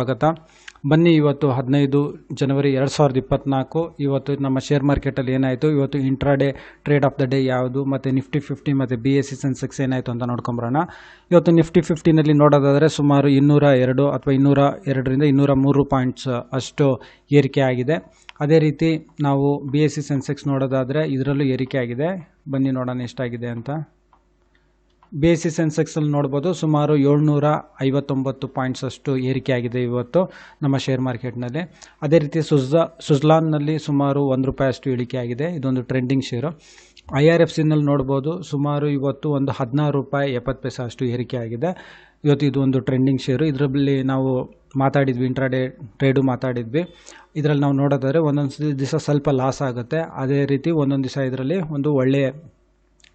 ಸ್ವಾಗತ. ಬನ್ನಿ, ಇವತ್ತು ಹದಿನೈದು ಜನವರಿ ಎರಡು ಸಾವಿರದ ಇಪ್ಪತ್ತ್ನಾಲ್ಕು ಇವತ್ತು ನಮ್ಮ ಶೇರ್ ಮಾರ್ಕೆಟಲ್ಲಿ ಏನಾಯಿತು? ಇವತ್ತು intraday trade of the day ಯಾವುದು? ಮತ್ತು ನಿಫ್ಟಿ ಫಿಫ್ಟಿ ಮತ್ತು ಬಿ ಎಸ್ ಸಿ ಸೆನ್ಸೆಕ್ಸ್ ಏನಾಯಿತು ಅಂತ ನೋಡ್ಕೊಂಬರೋಣ. ಇವತ್ತು ನಿಫ್ಟಿ ಫಿಫ್ಟಿನಲ್ಲಿ ನೋಡೋದಾದರೆ ಸುಮಾರು ಇನ್ನೂರ ಎರಡು ಅಥವಾ ಇನ್ನೂರ ಎರಡರಿಂದ ಇನ್ನೂರ ಮೂರು ಪಾಯಿಂಟ್ಸ್ ಅಷ್ಟು ಏರಿಕೆ ಆಗಿದೆ. ಅದೇ ರೀತಿ ನಾವು ಬಿ ಎಸ್ ಸಿ ಸೆನ್ಸೆಕ್ಸ್ ನೋಡೋದಾದರೆ ಇದರಲ್ಲೂ ಏರಿಕೆ ಆಗಿದೆ. ಬನ್ನಿ ನೋಡೋಣ ಎಷ್ಟಾಗಿದೆ ಅಂತ. ಬಿ ಸೆನ್ಸೆಕ್ಸಲ್ಲಿ ನೋಡ್ಬೋದು ಸುಮಾರು ಏಳ್ನೂರ ಐವತ್ತೊಂಬತ್ತು ಪಾಯಿಂಟ್ಸ್ ಅಷ್ಟು ಏರಿಕೆ ಆಗಿದೆ ಇವತ್ತು ನಮ್ಮ ಶೇರ್ ಮಾರ್ಕೆಟ್ನಲ್ಲಿ ಅದೇ ರೀತಿ ಸುಜಾ ಸುಜ್ಲಾನ್ನಲ್ಲಿ ಸುಮಾರು ಒಂದು ರೂಪಾಯಿ ಅಷ್ಟು ಇಳಿಕೆ ಆಗಿದೆ ಇದೊಂದು trending share I R F ಸಿನಲ್ಲಿ ನೋಡ್ಬೋದು ಸುಮಾರು ಇವತ್ತು ಒಂದು ಹದಿನಾರು ರೂಪಾಯಿ ಎಪ್ಪತ್ತು ಪೈಸೆ ಅಷ್ಟು ಏರಿಕೆ ಆಗಿದೆ ಇವತ್ತು ಇದು ಒಂದು ಟ್ರೆಂಡಿಂಗ್ ಶೇರು ಇದರಲ್ಲಿ ನಾವು ಮಾತಾಡಿದ್ವಿ ಇಂಟ್ರಾಡೇ ಟ್ರೇಡು ಮಾತಾಡಿದ್ವಿ. ಇದರಲ್ಲಿ ನಾವು ನೋಡೋದಾದರೆ ಒಂದೊಂದು ದಿವಸ ಸ್ವಲ್ಪ ಲಾಸ್ ಆಗುತ್ತೆ. ಅದೇ ರೀತಿ ಒಂದೊಂದು ದಿವಸ ಇದರಲ್ಲಿ ಒಂದು ಒಳ್ಳೆಯ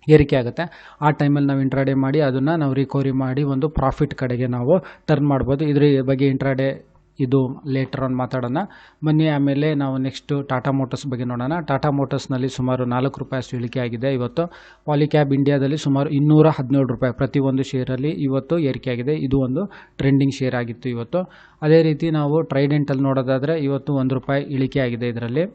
ಏರಿಕೆ ಆಗುತ್ತೆ. ಆ ಟೈಮಲ್ಲಿ ನಾವು ಇಂಟ್ರಾಡೇ ಮಾಡಿ ಅದನ್ನು ನಾವು ರಿಕವರಿ ಮಾಡಿ ಒಂದು ಪ್ರಾಫಿಟ್ ಕಡೆಗೆ ನಾವು ಟರ್ನ್ ಮಾಡ್ಬೋದು. ಇದ್ರ ಬಗ್ಗೆ ಇಂಟ್ರಾಡೇ ಇದು ಲೇಟರ್ ಆನ್ ಮಾತಾಡೋಣ. ಬನ್ನಿ, ಆಮೇಲೆ ನಾವು ನೆಕ್ಸ್ಟು ಟಾಟಾ ಮೋಟರ್ಸ್ ಬಗ್ಗೆ ನೋಡೋಣ. ಟಾಟಾ ಮೋಟರ್ಸ್ನಲ್ಲಿ ಸುಮಾರು ನಾಲ್ಕು ರೂಪಾಯಿ ಅಷ್ಟು ಇಳಿಕೆ ಆಗಿದೆ ಇವತ್ತು. ಪಾಲಿಕ್ಯಾಬ್ ಇಂಡಿಯಾದಲ್ಲಿ ಸುಮಾರು ಇನ್ನೂರ ಹದಿನೇಳು ರೂಪಾಯಿ ಪ್ರತಿ ಒಂದು ಶೇರಲ್ಲಿ ಇವತ್ತು ಏರಿಕೆ ಆಗಿದೆ. ಇದು ಒಂದು ಟ್ರೆಂಡಿಂಗ್ ಶೇರ್ ಆಗಿತ್ತು ಇವತ್ತು. ಅದೇ ರೀತಿ ನಾವು ಟ್ರೈಡೆಂಟಲ್ಲಿ ನೋಡೋದಾದರೆ ಇವತ್ತು ಒಂದು ರೂಪಾಯಿ ಇಳಿಕೆ ಆಗಿದೆ ಇದರಲ್ಲಿ.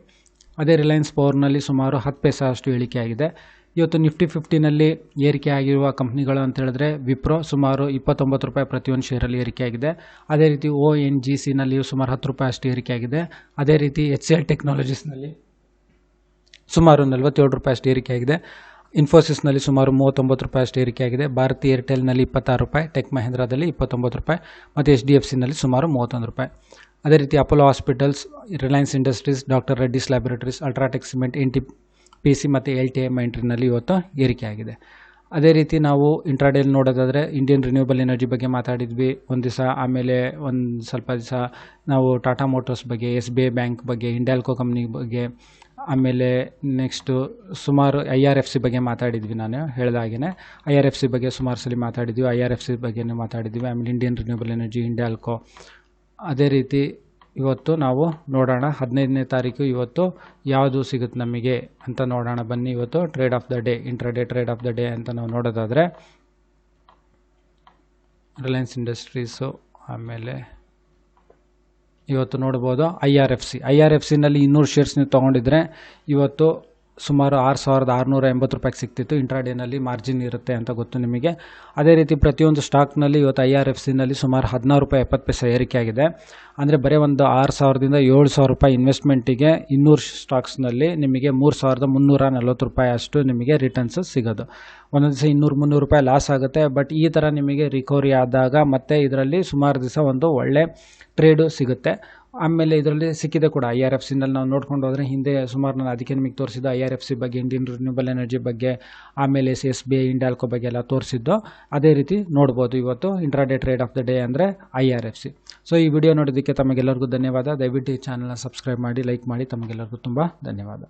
ಅದೇ ರಿಲಯನ್ಸ್ ಪವರ್ನಲ್ಲಿ ಸುಮಾರು ಹತ್ತು ಪೈಸೆ ಅಷ್ಟು ಇಳಿಕೆ ಆಗಿದೆ. ಇವತ್ತು ನಿಫ್ಟಿ ಫಿಫ್ಟಿನಲ್ಲಿ ಏರಿಕೆ ಆಗಿರುವ ಕಂಪ್ನಿಗಳು ಅಂತ ಹೇಳಿದ್ರೆ ವಿಪ್ರೋ ಸುಮಾರು ಇಪ್ಪತ್ತೊಂಬತ್ತು ರೂಪಾಯಿ ಪ್ರತಿಯೊಂದು ಶೇರಲ್ಲಿ ಏರಿಕೆಯಾಗಿದೆ. ಅದೇ ರೀತಿ ಓ ಎನ್ ಜಿ ಸಿನಲ್ಲಿಯೂ ಸುಮಾರು ಹತ್ತು ರೂಪಾಯಿ ಅಷ್ಟು ಏರಿಕೆಯಾಗಿದೆ. ಅದೇ ರೀತಿ ಎಚ್ ಸಿ ಎಲ್ ಟೆಕ್ನಾಲಜೀಸ್ನಲ್ಲಿ ಸುಮಾರು ನಲವತ್ತೇಳು ರೂಪಾಯಿ ಅಷ್ಟು ಏರಿಕೆಯಾಗಿದೆ. ಇನ್ಫೋಸಿಸ್ನಲ್ಲಿ ಸುಮಾರು ಮೂವತ್ತೊಂಬತ್ತು ರೂಪಾಯಿ ಅಷ್ಟು ಏರಿಕೆಯಾಗಿದೆ. ಭಾರತಿ ಏರ್ಟೆಲ್ನಲ್ಲಿ ಇಪ್ಪತ್ತಾರು ರೂಪಾಯಿ, ಟೆಕ್ ಮಹೇಂದ್ರದಲ್ಲಿ ಇಪ್ಪತ್ತೊಂಬತ್ತು ರೂಪಾಯಿ ಮತ್ತು ಎಚ್ ಡಿ ಎಫ್ ಸಿನಲ್ಲಿ ಸುಮಾರು ಮೂವತ್ತೊಂದು ರೂಪಾಯಿ. ಅದೇ ರೀತಿ Apollo hospitals, Reliance Industries, doctor Reddy's laboratories, UltraTech cement, N P C ಮತ್ತು ಎಲ್ ಟಿ ಎಂ ಎಂಟ್ರಿನಲ್ಲಿ ಇವತ್ತು ಏರಿಕೆ ಆಗಿದೆ. ಅದೇ ರೀತಿ ನಾವು ಇಂಟ್ರಾಡೇಲಿ ನೋಡೋದಾದರೆ ಇಂಡಿಯನ್ ರಿನ್ಯೂಬಲ್ ಎನರ್ಜಿ ಬಗ್ಗೆ ಮಾತಾಡಿದ್ವಿ. ಒಂದು ದಿವಸ ಆಮೇಲೆ ಒಂದು ಸ್ವಲ್ಪ ದಿವಸ ನಾವು ಟಾಟಾ ಮೋಟರ್ಸ್ ಬಗ್ಗೆ ಎಸ್ ಬಿ ಐ ಬ್ಯಾಂಕ್ ಬಗ್ಗೆ ಇಂಡಾಲ್ಕೋ ಕಂಪ್ನಿ ಬಗ್ಗೆ, ಆಮೇಲೆ ನೆಕ್ಸ್ಟು ಸುಮಾರು ಐ ಆರ್ ಎಫ್ ಸಿ ಬಗ್ಗೆ ಮಾತಾಡಿದ್ವಿ ನಾನು ಹೇಳ್ದಾಗೆ ಐ ಆರ್ ಎಫ್ ಸಿ ಬಗ್ಗೆ ಸುಮಾರು ಸಲ ಮಾತಾಡಿದ್ವಿ. ಐ ಆರ್ ಎಫ್ ಸಿ ಬಗ್ಗೆ ಮಾತಾಡಿದ್ವಿ. ಆಮೇಲೆ ಇಂಡಿಯನ್ ರಿನ್ಯೂಬಲ್ ಎನರ್ಜಿ ಇಂಡಾಲ್ಕೋ ಅದೇ ರೀತಿ ಇವತ್ತು ನಾವು ನೋಡೋಣ ಹದಿನೈದನೇ ತಾರೀಕು ಇವತ್ತು ಯಾವುದು ಸಿಗುತ್ತೆ ನಮಗೆ ಅಂತ ನೋಡೋಣ. ಬನ್ನಿ ಇವತ್ತು trade of the day intraday trade of the day ಅಂತ ನಾವು ನೋಡೋದಾದರೆ ರಿಲಯನ್ಸ್ ಇಂಡಸ್ಟ್ರೀಸು ಆಮೇಲೆ ಇವತ್ತು ನೋಡ್ಬೋದು I R F C I R F ಸಿನಲ್ಲಿ ಇನ್ನೂರು ಶೇರ್ಸ್ ನೀವು ತೊಗೊಂಡಿದ್ರೆ ಇವತ್ತು ಸುಮಾರು ಆರು ಸಾವಿರದ ಆರುನೂರ ಎಂಬತ್ತು ರೂಪಾಯಿಗೆ ಸಿಗ್ತಿತ್ತು. ಇಂಟ್ರಾಡೇನಲ್ಲಿ ಮಾರ್ಜಿನ್ ಇರುತ್ತೆ ಅಂತ ಗೊತ್ತು ನಿಮಗೆ. ಅದೇ ರೀತಿ ಪ್ರತಿಯೊಂದು ಸ್ಟಾಕ್ನಲ್ಲಿ ಇವತ್ತು ಐ ಆರ್ ಎಫ್ ಸಿನಲ್ಲಿ ಸುಮಾರು ಹದಿನಾರು ರೂಪಾಯಿ ಎಪ್ಪತ್ತು ಪೈಸೆ ಏರಿಕೆ ಆಗಿದೆ ಅಂದರೆ ಬರೀ ಒಂದು ಆರು ಸಾವಿರದಿಂದ ಏಳು ಸಾವಿರ ರೂಪಾಯಿ ಇನ್ವೆಸ್ಟ್ಮೆಂಟಿಗೆ ಇನ್ನೂರು ಸ್ಟಾಕ್ಸ್ನಲ್ಲಿ ನಿಮಗೆ ಮೂರು ಸಾವಿರದ ಮುನ್ನೂರ ನಲ್ವತ್ತು ರೂಪಾಯಿ ಅಷ್ಟು ನಿಮಗೆ ರಿಟರ್ನ್ಸ್ ಸಿಗೋದು. ಒಂದೊಂದು ದಿವಸ ಇನ್ನೂರು ಮುನ್ನೂರು ರೂಪಾಯಿ ಲಾಸ್ ಆಗುತ್ತೆ. ಬಟ್ ಈ ಥರ ನಿಮಗೆ ರಿಕವರಿ ಆದಾಗ ಮತ್ತೆ ಇದರಲ್ಲಿ ಸುಮಾರು ದಿವಸ ಒಂದು ಒಳ್ಳೆ ಟ್ರೇಡು ಸಿಗುತ್ತೆ. ಆಮೇಲೆ ಇದರಲ್ಲಿ ಸಿಕ್ಕಿದೆ ಕೂಡ ಐ ಆರ್ ಎಫ್ ಸಿನಲ್ಲಿ ನಾವು ನೋಡ್ಕೊಂಡು ಹೋದರೆ ಹಿಂದೆ ಸುಮಾರು ನಾನು ಅದಕ್ಕೆ ನಿಮಗೆ ತೋರಿಸಿದ್ದು ಐ ಆರ್ ಎಫ್ ಸಿ ಬಗ್ಗೆ ಇಂಡಿಯನ್ ರಿನ್ಯೂಬಲ್ ಎನರ್ಜಿ ಬಗ್ಗೆ, ಆಮೇಲೆ S S B I Hindalco ಬಗ್ಗೆ ಎಲ್ಲ ತೋರಿಸಿದ್ದು, ಅದೇ ರೀತಿ ನೋಡ್ಬೋದು ಇವತ್ತು intraday trade of the day ಅಂದರೆ I R F C so ಈ ವಿಡಿಯೋ ನೋಡೋದಕ್ಕೆ ತಮಗೆಲ್ಲರಿಗೂ ಧನ್ಯವಾದ. ದಯವಿಟ್ಟು ಈ ಚಾನಲ್ನ ಸಬ್ಸ್ಕ್ರೈಬ್ ಮಾಡಿ ಲೈಕ್ ಮಾಡಿ. ತಮಗೆಲ್ಲರಿಗೂ ತುಂಬ ಧನ್ಯವಾದ.